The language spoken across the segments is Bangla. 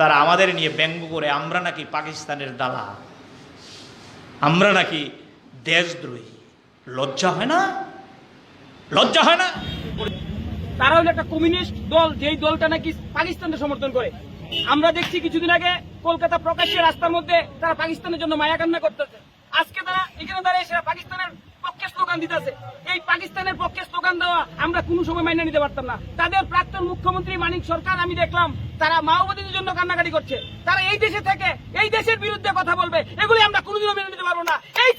তারা আমাদের নিয়ে ব্যঙ্গ করে, আমরা নাকি পাকিস্তানের দালা আমরা নাকি দেশদ্রোহী। লজ্জা হয় না? লজ্জা হয় না? তারা হলো একটা কমিউনিস্ট দল, যেই দলটা নাকি পাকিস্তানকে সমর্থন করে। আমরা দেখছি কিছুদিন আগে কলকাতা প্রকাশ্যে রাস্তার মধ্যে তারা পাকিস্তানের জন্য মায়া কান্না করতেছে। আজকে তারা এখানে দাঁড়িয়ে সেটা পাকিস্তানের পক্ষে স্লোগান দিতেছে। এই পাকিস্তানের পক্ষে স্লোগান দেওয়া আমরা কোনো সময় মাইনে নিতে পারতাম না। তাদের প্রাক্তন মুখ্যমন্ত্রী মানিক সরকার, আমি দেখলাম, তারা মাওবাদীদের জন্য কান্নাকাটি করছে। তারা এই দেশে থেকে, এই দেশের বিরুদ্ধে কথা বলবে। এগুলি আমরা কোনোদিনও মেনে নিতে পারব না। এই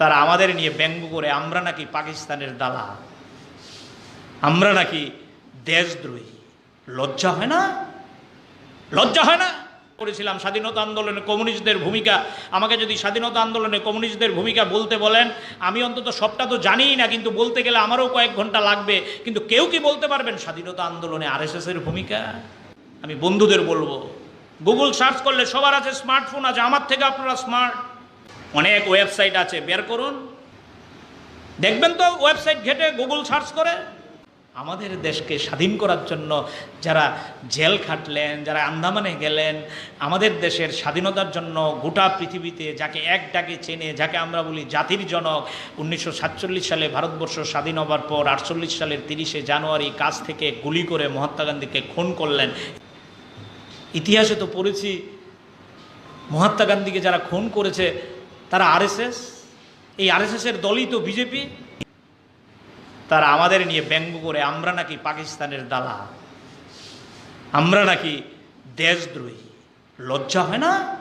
তারা আমাদের নিয়ে ব্যঙ্গ করে আমরা নাকি পাকিস্তানের দালা আমরা নাকি দেশদ্রোহী। লজ্জা হয় না? লজ্জা হয় না? করেছিলাম স্বাধীনতা আন্দোলনে কমিউনিস্টদের ভূমিকা। আমাকে যদি স্বাধীনতা আন্দোলনে কমিউনিস্টদের ভূমিকা বলতে বলেন, আমি অন্তত সবটা তো জানিই না, কিন্তু বলতে গেলে আমারও কয়েক ঘণ্টা লাগবে। কিন্তু কেউ কি বলতে পারবেন স্বাধীনতা আন্দোলনে আরএসএস এর ভূমিকা? আমি বন্ধুদের বলব, গুগল সার্চ করলে সবার আছে স্মার্টফোন আছে, আমার থেকে আপনারা স্মার্ট। অনেক ওয়েবসাইট আছে, বের করুন। দেখবেন তো ওয়েবসাইট ঘেটে গুগল সার্চ করে। আমাদের দেশকে স্বাধীন করার জন্য যারা জেল খাটলেন, যারা আন্দামানে গেলেন, আমাদের দেশের স্বাধীনতার জন্য গোটা পৃথিবীতে যাকে এক ডাকে চেনে, যাকে আমরা বলি জাতির জনক, উনিশশো সাতচল্লিশ সালে ভারতবর্ষ স্বাধীন হবার পর আটচল্লিশ সালের তিরিশে জানুয়ারি কাছ থেকে গুলি করে মহাত্মা গান্ধীকে খুন করলেন। ইতিহাসে তো পড়েছি, মহাত্মা গান্ধীকে যারা খুন করেছে, তারা আরএসএস? এই আরএসএসের দলই তো বিজেপি। তারা আমাদের নিয়ে ব্যঙ্গ করে, আমরা নাকি পাকিস্তানের দালা আমরা নাকি দেশদ্রোহী। লজ্জা হয় না?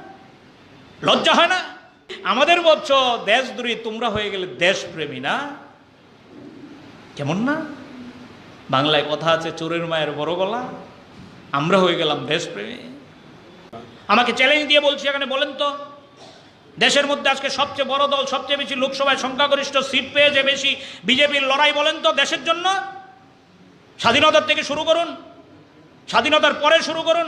লজ্জা হয় না? আমাদের বলছ, দেশদ্রোহী, তোমরা হয়ে গেলে দেশপ্রেমী না? কেমন না? বাংলায় কথা আছে, চোরের মায়ের বড় গলা। আমরা হয়ে গেলাম দেশপ্রেমী। আমাকে চ্যালেঞ্জ দিয়ে বলছি এখানে, বলেন তো। দেশের মধ্যে আজকে সবচেয়ে বড় দল, সবচেয়ে বেশি লোকসভায় সংখ্যাগরিষ্ঠ সিট পেয়েছে বেশি বিজেপির লড়াই বলেন তো দেশের জন্য? স্বাধীনতার থেকে শুরু করুন, স্বাধীনতার পরে শুরু করুন।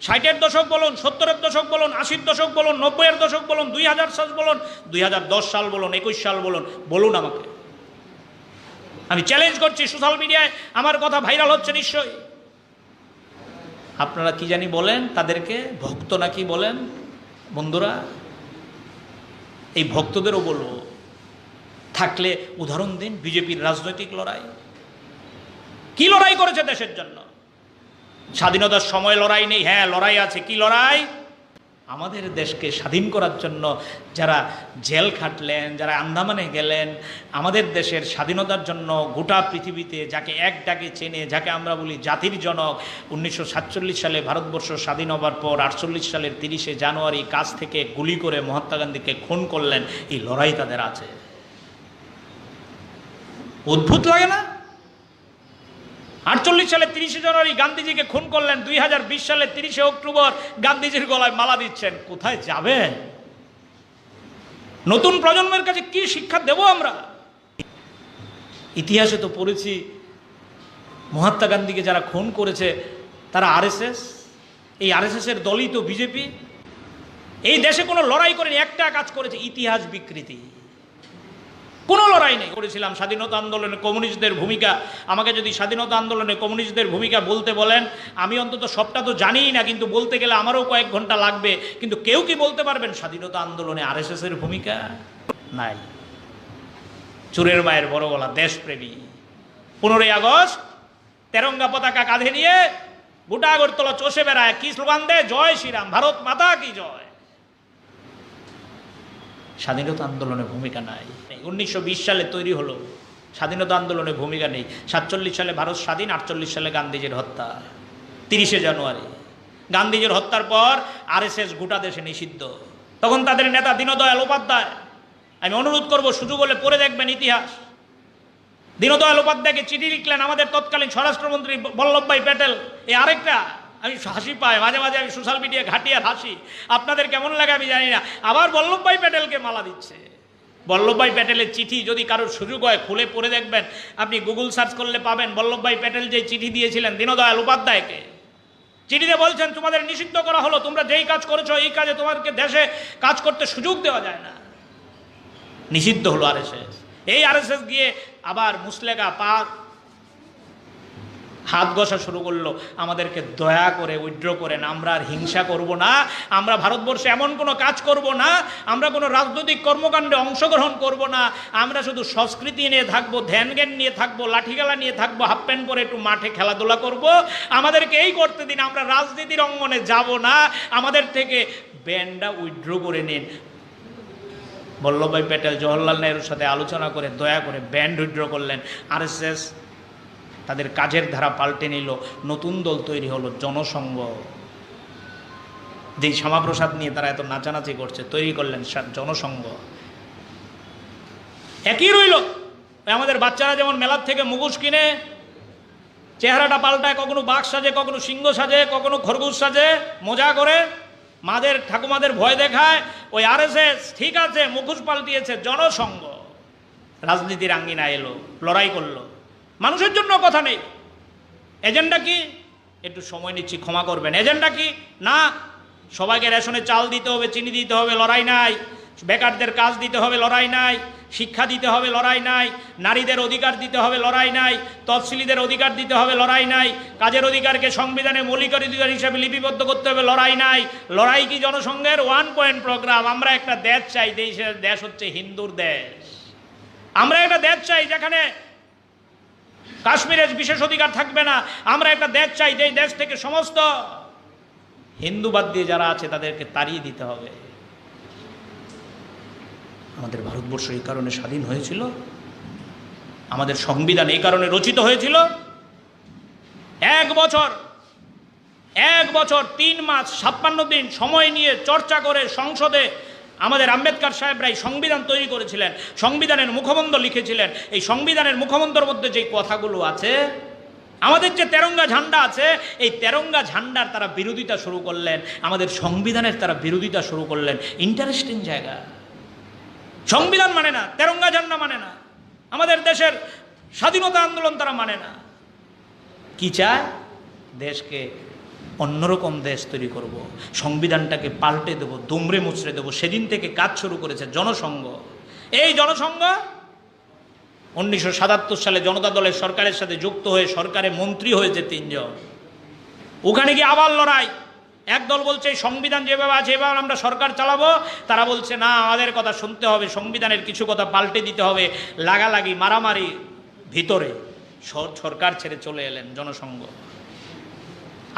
ষাটের দশক বলুন, সত্তরের দশক বলুন, আশির দশক বলুন, নব্বইয়ের দশক বলুন, দুই হাজার সাল বলুন, দুই হাজার দশ সাল বলুন, একুশ সাল বলুন বলুন আমাকে। আমি চ্যালেঞ্জ করছি সোশ্যাল মিডিয়ায় আমার কথা ভাইরাল হচ্ছে নিশ্চয়ই। আপনারা কি জানি বলেন, তাদেরকে ভক্ত নাকি বলেন? বন্ধুরা এই ভক্তদেরও বলব, থাকলে উদাহরণ দিন বিজেপির রাজনৈতিক লড়াই। কি লড়াই করেছে দেশের জন্য? স্বাধীনতার সময় লড়াই নেই হ্যাঁ লড়াই আছে। কি লড়াই? আমাদের দেশকে স্বাধীন করার জন্য যারা জেল খাটলেন, যারা আন্দামানে গেলেন, আমাদের দেশের স্বাধীনতার জন্য গোটা পৃথিবীতে যাকে এক ডাকে চেনে, যাকে আমরা বলি জাতির জনক, উনিশশো সাতচল্লিশ সালে ভারতবর্ষ স্বাধীন হবার পর আটচল্লিশ সালের তিরিশে জানুয়ারি কাছ থেকে গুলি করে মহাত্মা গান্ধীকে খুন করলেন, এই লড়াই তাদের আছে। অদ্ভুত লাগে না? আটচল্লিশ সালে তিরিশে জানুয়ারি গান্ধীজিকে খুন করলেন, দুই হাজার বিশ সালে তিরিশে অক্টোবর গান্ধীজির গলায় মালা দিচ্ছেন। কোথায় যাবেন নতুন প্রজন্মের কাছে কি শিক্ষা দেব আমরা? ইতিহাসে তো পড়েছি, মহাত্মা গান্ধীকে যারা খুন করেছে, তারা আরএসএস, এই আরএসএস এর দলই তো বিজেপি। এই দেশে কোনো লড়াই করেনি, একটা কাজ করেছে, ইতিহাস বিকৃতি। কোনো লড়াই নেই। করেছিলাম স্বাধীনতা আন্দোলনে কমিউনিস্টদের ভূমিকা। আমাকে যদি স্বাধীনতা আন্দোলনে কমিউনিস্টদের ভূমিকা বলতে বলেন, আমি অন্তত সবটা তো জানিই না, কিন্তু বলতে গেলে আমারও কয়েক ঘণ্টা লাগবে। কিন্তু কেউ কি বলতে পারবেন স্বাধীনতা আন্দোলনে আরএসএস এর ভূমিকা? নাই। চুরের মায়ের বড় গলা, দেশপ্রেমী। পনেরোই আগস্ট, তেরঙ্গা পতাকা কাঁধে নিয়ে গোটা আগরতলা চষে বেড়ায়। কি স্লোগান দেয়? জয় শ্রীরাম, ভারত মাতা কি জয়? স্বাধীনতা আন্দোলনে ভূমিকা নাই। উনিশশো বিশ সালে তৈরি হলো। স্বাধীনতা আন্দোলনে ভূমিকা নেই। সাতচল্লিশ সালে ভারত স্বাধীন, আটচল্লিশ সালে গান্ধীজির হত্যা। তিরিশে জানুয়ারি। গান্ধীজির হত্যার পর আরএসএস গোটা দেশে নিষিদ্ধ। তখন তাদের নেতা দীনদয়াল উপাধ্যায়। আমি অনুরোধ করব সুযোগ হলে পড়ে দেখবেন ইতিহাস। দীনদয়াল উপাধ্যায়কে চিঠি লিখলেন আমাদের তৎকালীন স্বরাষ্ট্রমন্ত্রী বল্লভভাই প্যাটেল। এই আরেকটা। আমি হাসি পাই, মাঝে মাঝে আমি সোশ্যাল মিডিয়া ঘাটি হাসি। আপনাদের কেমন লাগে আমি জানি না। আবার বল্লভভাই প্যাটেলকে মালা দিচ্ছে। বল্লভভাই প্যাটেলের চিঠি যদি কারোর সুযোগ হয়, খুলে পড়ে দেখবেন। আপনি গুগল সার্চ করলে পাবেন বল্লভভাই প্যাটেল যে চিঠি দিয়েছিলেন। দীনদয়াল উপাধ্যায়কে। চিঠিতে বলছেন, তোমাদের নিষিদ্ধ করা হলো, তোমরা যেই কাজ করেছ, এই কাজে তোমাদেরকে দেশে কাজ করতে সুযোগ দেওয়া যায় না। নিষিদ্ধ হলো আর এই আরএসএস গিয়ে আবার মুসলেগা পা হাত ঘষা শুরু করল। আমাদেরকে দয়া করে, উইড্র করেন আমরা আর হিংসা করব না। আমরা ভারতবর্ষে এমন কোনো কাজ করব না। আমরা কোনো রাজনৈতিক কর্মকাণ্ডে অংশগ্রহণ করব না। আমরা শুধু সংস্কৃতি নিয়ে থাকব ধ্যান জ্ঞান নিয়ে থাকব লাঠিখেলা নিয়ে থাকব, হাফ প্যান্ট পরে একটু মাঠে খেলাধুলা করব। আমাদেরকে এই করতে দিন, আমরা রাজনীতির অঙ্গনে যাব না। আমাদের থেকে ব্যান্ডটা উইড্র করে নিন। বল্লভভাই প্যাটেল, জওহরলাল নেহরুর সাথে আলোচনা করে, দয়া করে ব্যান্ড উইড্র করলেন। আরএসএস তাদের কাজের ধারা পাল্টে নিল, নতুন দল তৈরি হলো, জনসংঘ। যেই শ্যামাপ্রসাদ নিয়ে তারা এত নাচানাচি করছে, তৈরি করলেন জনসংঘ। একই রইল। আমাদের বাচ্চারা যেমন মেলার থেকে মুখোশ কিনে, চেহারাটা পাল্টায়, কখনো বাঘ সাজে, কখনো সিংহ সাজে, কখনো খরগোশ সাজে, মজা করে মাদের, ঠাকুমাদের ভয় দেখায়, ওই আরএসএস ঠিক আছে, মুখোশ পাল্টিয়েছে, জনসংঘ। রাজনীতির আঙ্গিনা এলো, লড়াই করল। মানুষের জন্য কথা নেই। এজেন্ডা কি? একটু সময় নিচ্ছি, ক্ষমা করবেন। এজেন্ডা কি? না, সবাইকে রেশনে চাল দিতে হবে, চিনি দিতে হবে, লড়াই নাই। বেকারদের কাজ দিতে হবে, লড়াই নাই। শিক্ষা দিতে হবে, লড়াই নাই। নারীদের অধিকার দিতে হবে, লড়াই নাই। তফসিলিদের অধিকার দিতে হবে, লড়াই নাই। কাজের অধিকারকে সংবিধানে মৌলিক অধিকার হিসাবে লিপিবদ্ধ করতে হবে, লড়াই নাই। লড়াই কি জনসংঘের ওয়ান পয়েন্ট প্রোগ্রাম? আমরা একটা দেশ চাই দেশের দেশ হচ্ছে হিন্দুর দেশ। আমরা একটা দেশ চাই যেখানে কাশ্মীরের বিশেষ অধিকার থাকবে না। আমরা একটা দেশ চাই, যেই দেশ থেকে সমস্ত হিন্দুবাদ দিয়ে যারা আছে, তাদেরকে তাড়িয়ে দিতে হবে। আমাদের ভারতবর্ষ এই কারণে স্বাধীন হয়েছিল। আমাদের সংবিধান এই কারণে রচিত হয়েছিল। এক বছর এক বছর, তিন মাস, ছাপ্পান্ন দিন সময় নিয়ে চর্চা করে সংসদে আমাদের আম্বেদকর এই সংবিধান তৈরি করেছিলেন, সংবিধানের মুখবন্ধ লিখেছিলেন। এই সংবিধানের মুখবন্ধর মধ্যে যে কথাগুলো আছে, আমাদের যে তেরঙ্গা ঝান্ডা আছে, এই তেরঙ্গা ঝান্ডার তারা বিরোধিতা শুরু করলেন, আমাদের সংবিধানের তারা বিরোধিতা শুরু করলেন। ইন্টারেস্টিং জায়গা। সংবিধান মানে না, তেরঙ্গা ঝান্ডা মানে না। আমাদের দেশের স্বাধীনতা আন্দোলন তারা মানে না। কি চায়? দেশকে অন্যরকম দেশ তৈরি করব। সংবিধানটাকে পাল্টে দেবো, দুমড়ে মুচড়ে দেবো। সেদিন থেকে কাজ শুরু করেছে জনসংঘ। এই জনসংঘ উনিশশো সাতাত্তর সালে জনতা দলের সরকারের সাথে যুক্ত হয়ে সরকারে মন্ত্রী হয়েছে তিনজন। ওখানে গিয়ে আবার লড়াই। এক দল বলছে, সংবিধান যেভাবে আছে এবার আমরা সরকার চালাবো। তারা বলছে, না, আমাদের কথা শুনতে হবে। সংবিধানের কিছু কথা পাল্টে দিতে হবে। লাগালাগি, মারামারি ভিতরে সরকার ছেড়ে চলে এলেন জনসংঘ।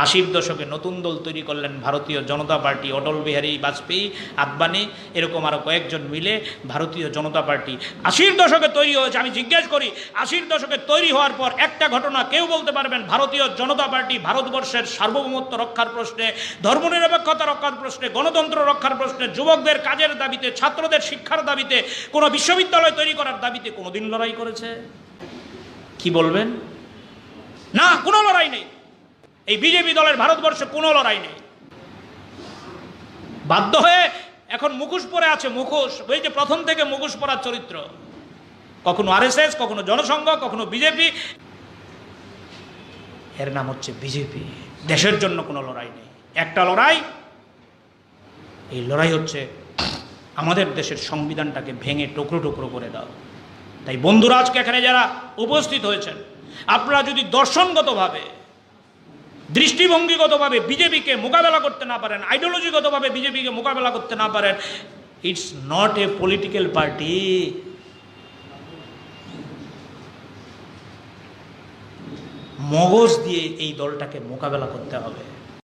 আশির দশকে নতুন দল তৈরি করলেন ভারতীয় জনতা পার্টি, অটল বিহারী বাজপেয়ী, আদবানি, এরকম আরও কয়েকজন মিলে ভারতীয় জনতা পার্টি। আশির দশকে তৈরি হয়েছে, আমি জিজ্ঞেস করি, আশির দশকে তৈরি হওয়ার পর একটা ঘটনা কেউ বলতে পারবেন? ভারতীয় জনতা পার্টি ভারতবর্ষের সার্বভৌমত্ব রক্ষার প্রশ্নে, ধর্মনিরপেক্ষতা রক্ষার প্রশ্নে, গণতন্ত্র রক্ষার প্রশ্নে, যুবকদের কাজের দাবিতে, ছাত্রদের শিক্ষার দাবিতে, কোনো বিশ্ববিদ্যালয় তৈরি করার দাবিতে কোনোদিন লড়াই করেছে? কি বলবেন? না, কোনো লড়াই নেই। এই বিজেপি দলের ভারতবর্ষে কোনো লড়াই নেই। বাধ্য হয়ে এখন মুখোশ পরে আছে মুখোশ। ওই যে প্রথম থেকে মুখোশ পরার চরিত্র, কখনো আরএসএস, কখনো জনসংঘ, কখনো বিজেপি। এর নাম হচ্ছে বিজেপি। দেশের জন্য কোনো লড়াই নেই। একটা লড়াই, এই লড়াই হচ্ছে আমাদের দেশের সংবিধানটাকে ভেঙে টুকরো টুকরো করে দাও। তাই বন্ধুরা, আজকে এখানে যারা উপস্থিত হয়েছেন, আপনারা যদি দর্শনগতভাবে দৃষ্টিভঙ্গিগতভাবে বিজেপিকে মোকাবেলা করতে না পারেন আইডিওলজিগতভাবে বিজেপিকে মোকাবেলা করতে না পারেন it's not a political party মগজ দিয়ে এই দলটাকে মোকাবেলা করতে হবে।